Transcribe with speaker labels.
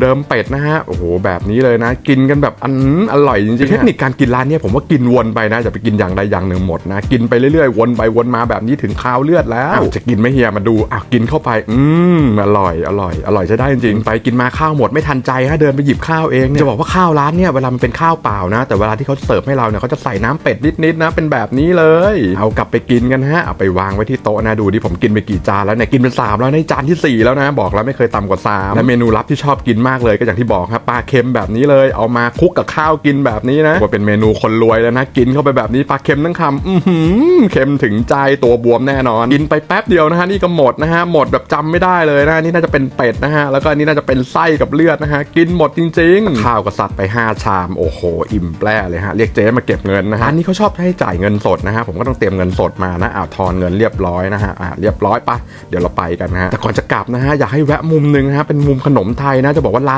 Speaker 1: เดิมเป็ดนะฮะโอ้โหแบบนี้เลยนะ กินกันแบบอันอร่อยจริงๆเทคนิคการกินร้านเนี้ผมว่ากินวนไปนะจะไปกินอย่างใดอย่างหนึ่งหมดนะ กินไปเรื่อยๆ วนไปวนมาแบบนี้ถึงคาวเลือดแล้วอ้าวจะกินไหม่เฮียมาดูอ้าวกินเข้าไป อืมอร่อยอร่อยอร่อยใช้ได้จริงๆไปกินมาข้าวหมดไม่ทันใจฮะเดินไปหยิบข้าวเองเนี่ยจะบอกว่าข้าวร้านเนี่ยเวลามันเป็นข้าวเปล่านะ แต่เวลาที่เขาเสิร์ฟให้เราเนี่ยเขาจะใส่น้ำเป็ดนิดๆนะเป็นแบบนี้เลย เอากลับไปกินกันฮะเอาไปวางไว้ที่โต๊ะนะดูดิผมกินไปกี่จานแล้วเนี่ยกินเป็นสามแล้วในจานที่สี่แล้วนะ บอกแล้วไม่เคยต่ำกว่าสามและเมนูลับที่ชอบกินมากเลยก็อย่างที่บอกครับปลาเค็มแบบนี้เลยเอามาคลุกกับข้าวกินแบบนี้นะว่าเป็นเมนูคนรวยแล้วนะกินเข้าไปแบบนี้ปลาเค็มทั้งคำอื้อหือเค็มถึงใจตัวบวมแน่นอนกินไปแป๊บเดียวนะฮะนี่ก็หมดนะฮะหมดแบบจำไม่ได้เลยนะนี่น่าจะเป็นเป็ดนะฮะแล้วก็นนี้น่าจะเป็นไส้กับเลือดนะฮะกินหมดจริง ๆ ข้าวก็สัดไป 5 ชามโอ้โห อิ่มแปร่เลยฮะเรียกเจ๊มาเก็บเงินนะฮะอันนี้เขาชอบให้จ่ายเงินสดนะฮะผมก็ต้องเตรียมเงินสดมานะอ่าทอนเงินเรียบร้อยนะฮะอ่าเรียบร้อยปะเดี๋ยวเราไปกันนะฮะแต่ก่อนจะกลับนะฮะอยากให้แวะมุมนึงนะฮะเป็นมุมขนมไทยนะจะบอกว่า